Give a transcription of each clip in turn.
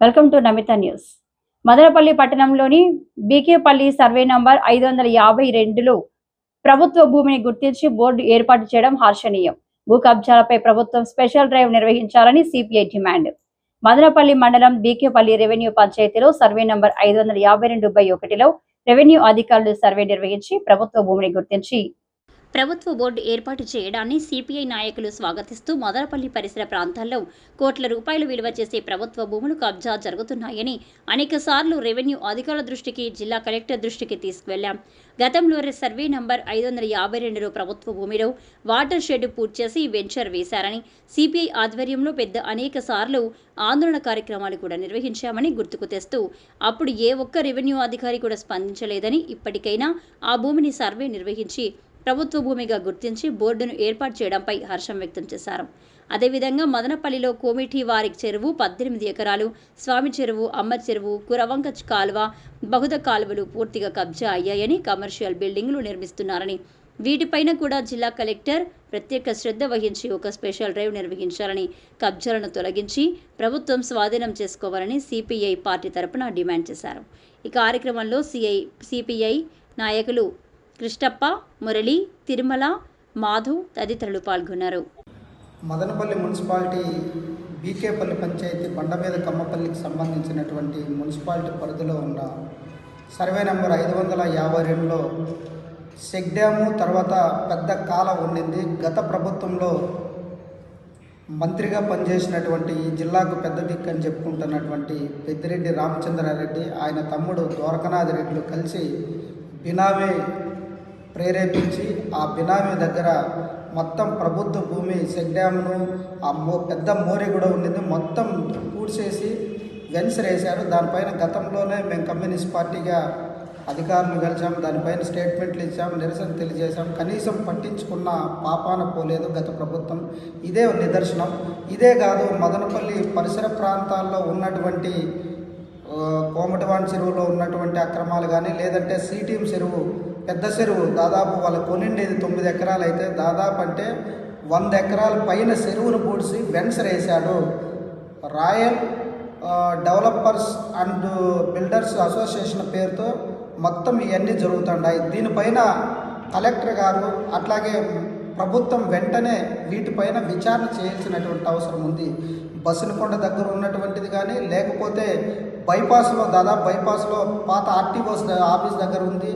Welcome to Namita news. Madanapalle పట్టణంలోని BK Palli survey number ఐదు వందల యాభై రెండులో ప్రభుత్వ భూమిని గుర్తించి బోర్డు ఏర్పాటు చేయడం హర్షణీయం. భూ కబ్జాలపై ప్రభుత్వం స్పెషల్ డ్రైవ్ నిర్వహించాలని సిపిఐ డిమాండ్. మదనపల్లి మండలం బీకేపల్లి రెవెన్యూ పంచాయతీలో సర్వే నంబర్ ఐదు వందల యాభై రెండు బై ఒకటిలో రెవెన్యూ అధికారులు సర్వే నిర్వహించి ప్రభుత్వ భూమిని గుర్తించి ప్రభుత్వ బోర్డు ఏర్పాటు చేయడాన్ని సిపిఐ నాయకులు స్వాగతిస్తూ మదనపల్లి పరిసర ప్రాంతాల్లో కోట్ల రూపాయలు విలువ చేసే ప్రభుత్వ భూములు కబ్జా జరుగుతున్నాయని అనేకసార్లు రెవెన్యూ అధికారుల దృష్టికి జిల్లా కలెక్టర్ దృష్టికి తీసుకువెళ్ళాం గతంలో సర్వే నంబర్ ఐదు వందల యాభై రెండులో ప్రభుత్వ భూమిలో వాటర్ షెడ్ పూర్తి చేసి వెంచర్ వేశారని సిపిఐ ఆధ్వర్యంలో పెద్ద అనేక సార్లు ఆందోళన కార్యక్రమాలు కూడా నిర్వహించామని గుర్తుకు తెస్తూ అప్పుడు ఏ ఒక్క రెవెన్యూ అధికారి కూడా స్పందించలేదని ఇప్పటికైనా ఆ భూమిని సర్వే నిర్వహించి ప్రభుత్వ భూమిగా గుర్తించి బోర్డును ఏర్పాటు చేయడంపై హర్షం వ్యక్తం చేశారు. అదేవిధంగా మదనపల్లిలో కోమిటీ వారి చెరువు పద్దెనిమిది ఎకరాలు స్వామి చెరువు అమ్మ చెరువు కురవంక కాలువ బహుద కాలువలు పూర్తిగా కబ్జా అయ్యాయని కమర్షియల్ బిల్డింగులు నిర్మిస్తున్నారని వీటిపైన కూడా జిల్లా కలెక్టర్ ప్రత్యేక శ్రద్ధ వహించి ఒక స్పెషల్ డ్రైవ్ నిర్వహించాలని కబ్జాలను తొలగించి ప్రభుత్వం స్వాధీనం చేసుకోవాలని సిపిఐ పార్టీ తరపున డిమాండ్ చేశారు. ఈ కార్యక్రమంలో సిఐ సిపిఐ నాయకులు కృష్ణప్ప మురళి తిరుమల మాధు తదితరులు పాల్గొన్నారు. మదనపల్లి మున్సిపాలిటీ బీకేపల్లి పంచాయతీ బండమీద కమ్మపల్లికి సంబంధించినటువంటి మున్సిపాలిటీ పరిధిలో ఉన్న సర్వే నెంబర్ ఐదు వందల యాభై రెండులో సెక్ డ్యాము తర్వాత పెద్ద కాల ఉండింది గత ప్రభుత్వంలో మంత్రిగా పనిచేసినటువంటి ఈ జిల్లాకు పెద్ద దిక్కు అని చెప్పుకుంటున్నటువంటి పెద్దిరెడ్డి రామచంద్రారెడ్డి ఆయన తమ్ముడు ద్వారకనాథ్ రెడ్డిలు కలిసి బినామీ ప్రేరేపించి ఆ బినామీ దగ్గర మొత్తం ప్రభుత్వ భూమి సెగ్డామ్ను ఆ మో పెద్ద మోరీ కూడా ఉండింది. మొత్తం పూడ్చేసి వెన్సర్ వేశారు దానిపైన గతంలోనే మేము కమ్యూనిస్ట్ పార్టీగా అధికారులు కలిసాం దానిపైన స్టేట్మెంట్లు ఇచ్చాం నిరసన తెలియజేశాం. కనీసం పట్టించుకున్న పాపాన పోలేదు గత ప్రభుత్వం. ఇదే నిదర్శనం. ఇదే కాదు మదనపల్లి పరిసర ప్రాంతాల్లో ఉన్నటువంటి కోమటవాన్ కోమటివాన్ చెరువులో ఉన్నటువంటి అక్రమాలు కానీ లేదంటే సిటీఎం చెరువు పెద్ద చెరువు దాదాపు వాళ్ళు కొనిండేది తొమ్మిది ఎకరాలు అయితే దాదాపు అంటే వంద ఎకరాల పైన చెరువును పూడ్చి వెన్సర్ వేశాడు. Royal Developers and Builders Association పేరుతో మొత్తం ఇవన్నీ జరుగుతుంటాయి దీనిపైన కలెక్టర్ గారు అట్లాగే ప్రభుత్వం వెంటనే వీటిపైన విచారణ చేయాల్సినటువంటి అవసరం ఉంది. బస్సులకొండ దగ్గర ఉన్నటువంటిది కానీ లేకపోతే బైపాస్లో దాదాపు బైపాస్లో పాత ఆర్టీఓస్ ఆఫీస్ దగ్గర ఉంది.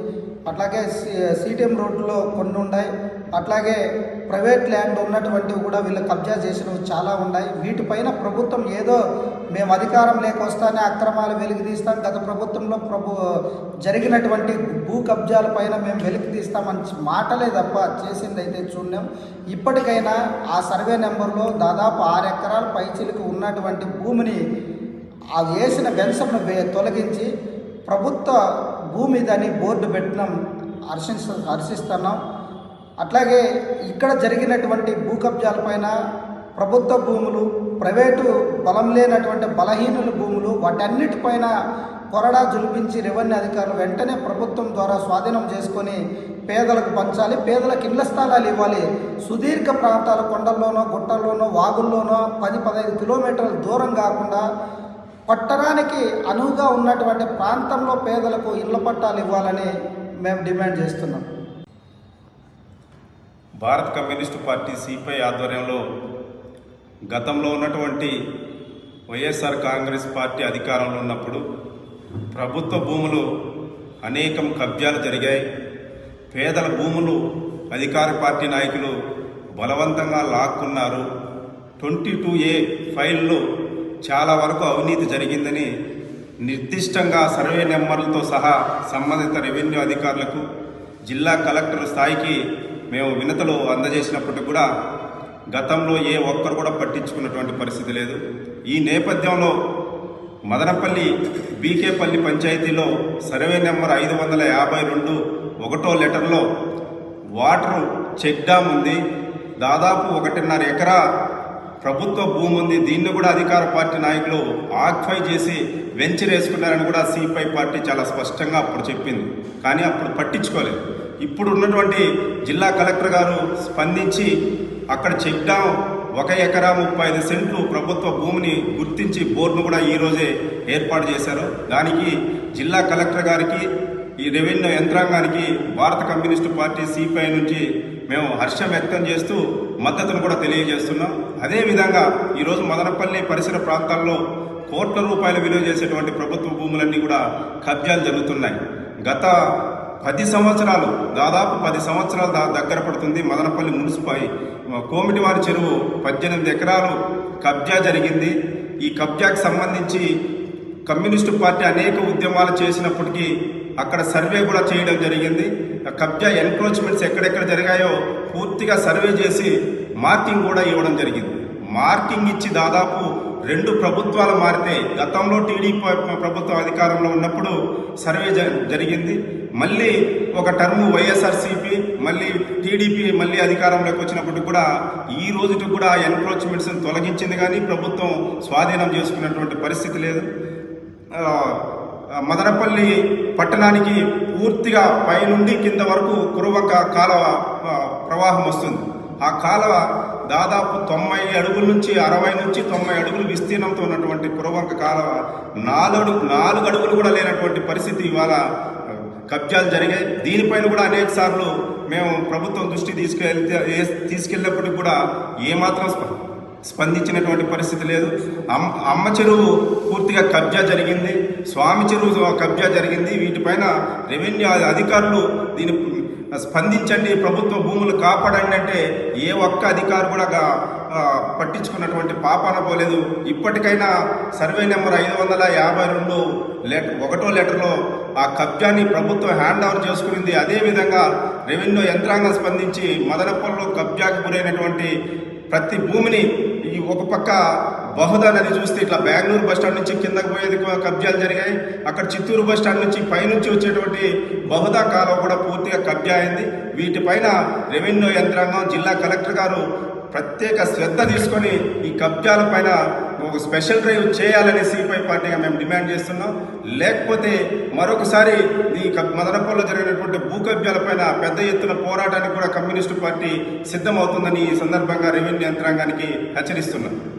అట్లాగే సిటిఎం రోడ్లో కొన్ని ఉన్నాయి అట్లాగే ప్రైవేట్ ల్యాండ్ ఉన్నటువంటివి కూడా వీళ్ళు కబ్జా చేసినవి చాలా ఉన్నాయి. వీటిపైన ప్రభుత్వం ఏదో మేము అధికారం లేకొస్తానే అక్రమాలు వెలికి తీస్తాం. గత ప్రభుత్వంలో ప్రభు జరిగినటువంటి భూ కబ్జాల పైన మేము వెలికి తీస్తామని మాటలే తప్ప చేసింది అయితే చూడలేం. ఇప్పటికైనా ఆ సర్వే నెంబర్లో దాదాపు ఆరు ఎకరాల పైచిలకు ఉన్నటువంటి భూమిని ఆ వేసిన బెన్సర్ను తొలగించి ప్రభుత్వ భూమి దాన్ని బోర్డు పెట్టడం హర్షిస్త హర్షిస్తున్నాం. అట్లాగే ఇక్కడ జరిగినటువంటి భూ కబ్జాలపైన ప్రభుత్వ భూములు ప్రైవేటు బలం లేనటువంటి బలహీనుల భూములు వాటన్నిటిపైన కొరడా జులిపించి రెవెన్యూ అధికారులు వెంటనే ప్రభుత్వం ద్వారా స్వాధీనం చేసుకొని పేదలకు పంచాలి పేదలకు ఇళ్ళ స్థలాలు ఇవ్వాలి. సుదీర్ఘ ప్రాంతాల కొండల్లోనో గుట్టల్లోనో వాగుల్లోనో పది పదహైదు కిలోమీటర్ల దూరం కాకుండా పట్టణానికి అనువుగా ఉన్నటువంటి ప్రాంతంలో పేదలకు ఇళ్ళ పట్టాలు ఇవ్వాలని మేము డిమాండ్ చేస్తున్నాం. భారత కమ్యూనిస్టు పార్టీ సిపిఐ ఆధ్వర్యంలో గతంలో ఉన్నటువంటి వైఎస్ఆర్ కాంగ్రెస్ పార్టీ అధికారంలో ఉన్నప్పుడు ప్రభుత్వ భూములు అనేకం కబ్జాలు జరిగాయి. పేదల భూములు అధికార పార్టీ నాయకులు బలవంతంగా లాక్కున్నారు. ట్వంటీ టూ ఏ ఫైల్లో చాలా వరకు అవినీతి జరిగిందని నిర్దిష్టంగా సర్వే నెంబర్లతో సహా సంబంధిత రెవెన్యూ అధికారులకు జిల్లా కలెక్టర్ స్థాయికి మేము వినతలు అందజేసినప్పటికి కూడా గతంలో ఏ ఒక్కరు కూడా పట్టించుకున్నటువంటి పరిస్థితి లేదు. ఈ నేపథ్యంలో మదనపల్లి బీకేపల్లి పంచాయతీలో సర్వే నెంబర్ ఐదు వందల యాభై రెండు ఒకటో లెటర్లో వాటర్ చెక్ డ్యామ్ ఉంది. దాదాపు ఒకటిన్నర ఎకరా ప్రభుత్వ భూమి ఉంది దీన్ని కూడా అధికార పార్టీ నాయకులు ఆక్ఫై చేసి వెంచర్ వేసుకున్నారని కూడా సిపిఐ పార్టీ చాలా స్పష్టంగా అప్పుడు చెప్పింది. కానీ అప్పుడు పట్టించుకోలేదు. ఇప్పుడు ఉన్నటువంటి జిల్లా కలెక్టర్ గారు స్పందించి అక్కడ చెక్ డ్యామ్ ఒక ఎకరా ముప్పై ఐదు సెంట్లు ప్రభుత్వ భూమిని గుర్తించి బోర్డును కూడా ఈ రోజే ఏర్పాటు చేశారు. దానికి జిల్లా కలెక్టర్ గారికి ఈ రెవెన్యూ యంత్రాంగానికి భారత కమ్యూనిస్టు పార్టీ సిపిఐ నుంచి మేము హర్షం వ్యక్తం చేస్తూ మద్దతును కూడా తెలియజేస్తున్నాం. అదేవిధంగా ఈరోజు మదనపల్లి పరిసర ప్రాంతాల్లో కోట్ల రూపాయలు విలువ చేసేటువంటి ప్రభుత్వ భూములన్నీ కూడా కబ్జాలు జరుగుతున్నాయి. గత పది సంవత్సరాలు దాదాపు పది సంవత్సరాలు దా దగ్గర పడుతుంది మదనపల్లి మున్సిపల్ కోమిటివారి చెరువు పద్దెనిమిది ఎకరాలు కబ్జా జరిగింది. ఈ కబ్జాకు సంబంధించి కమ్యూనిస్టు పార్టీ అనేక ఉద్యమాలు చేసినప్పటికీ అక్కడ సర్వే కూడా చేయడం జరిగింది. ఆ కబ్జా ఎన్క్రోచ్మెంట్స్ ఎక్కడెక్కడ జరిగాయో పూర్తిగా సర్వే చేసి మార్కింగ్ కూడా ఇవ్వడం జరిగింది. మార్కింగ్ ఇచ్చి దాదాపు రెండు ప్రభుత్వాలు మారితే గతంలో టీడీపీ ప్రభుత్వం అధికారంలో ఉన్నప్పుడు సర్వే జ- జరిగింది. మళ్ళీ ఒక టర్ము వైఎస్ఆర్సీపీ మళ్ళీ టీడీపీ మళ్ళీ అధికారంలోకి వచ్చినప్పుడు కూడా ఈ రోజుకి కూడా ఎన్క్రోచ్మెంట్స్ని తొలగించింది కానీ ప్రభుత్వం స్వాధీనం చేసుకున్నటువంటి పరిస్థితి లేదు. మదనపల్లి పట్టణానికి పూర్తిగా పైనుండి కింద వరకు కురవక కాలువ ప్రవాహం వస్తుంది. ఆ కాలువ దాదాపు తొంభై అడుగుల నుంచి అరవై నుంచి తొంభై అడుగులు విస్తీర్ణంతో ఉన్నటువంటి పురవంక కాలువ నాలుగు నాలుగు అడుగులు కూడా లేనటువంటి పరిస్థితి ఇవాళ కబ్జాలు జరిగాయి. దీనిపైన కూడా అనేక సార్లు మేము ప్రభుత్వం దృష్టి తీసుకెళ్తే తీసుకెళ్ళినప్పటికి కూడా ఏమాత్రం స్ప- స్పందించినటువంటి పరిస్థితి లేదు. అమ్మ అమ్మ చెరువు పూర్తిగా కబ్జా జరిగింది. స్వామి చెరువు కబ్జా జరిగింది. వీటిపైన రెవెన్యూ అధికారులు దీని స్పందించండి ప్రభుత్వ భూములు కాపాడండి అంటే ఏ ఒక్క అధికారు కూడా పట్టించుకున్నటువంటి పాపాన పోలేదు ఇప్పటికైనా సర్వే నెంబర్ ఐదు వందల యాభై రెండు లెటర్ ఒకటో లెటర్లో ఆ కబ్జాని ప్రభుత్వం హ్యాండ్ ఓవర్ చేసుకునింది. అదేవిధంగా రెవెన్యూ యంత్రాంగం స్పందించి మదనపల్లిలో కబ్జాకు గురైనటువంటి ప్రతి భూమిని ఈ ఒక పక్క బహుదా నది చూస్తే ఇట్లా బెంగళూరు బస్ స్టాండ్ నుంచి కిందకు పోయేది కూడా కబ్జాలు జరిగాయి. అక్కడ చిత్తూరు బస్ స్టాండ్ నుంచి పైనుంచి వచ్చేటువంటి బహుదా కాలువ కూడా పూర్తిగా కబ్జా అయింది. వీటిపైన రెవెన్యూ యంత్రాంగం జిల్లా కలెక్టర్ గారు ప్రత్యేక శ్రద్ధ తీసుకొని ఈ కబ్జాల పైన ఒక స్పెషల్ డ్రైవ్ చేయాలని సిపిఐ పార్టీగా మేము డిమాండ్ చేస్తున్నాం. లేకపోతే మరొకసారి ఈ కబ్- మదనపల్లిలో జరిగినటువంటి భూ కబ్జాలపైన పెద్ద ఎత్తున పోరాటానికి కూడా కమ్యూనిస్టు పార్టీ సిద్ధమవుతుందని ఈ సందర్భంగా రెవెన్యూ యంత్రాంగానికి హెచ్చరిస్తున్నాం.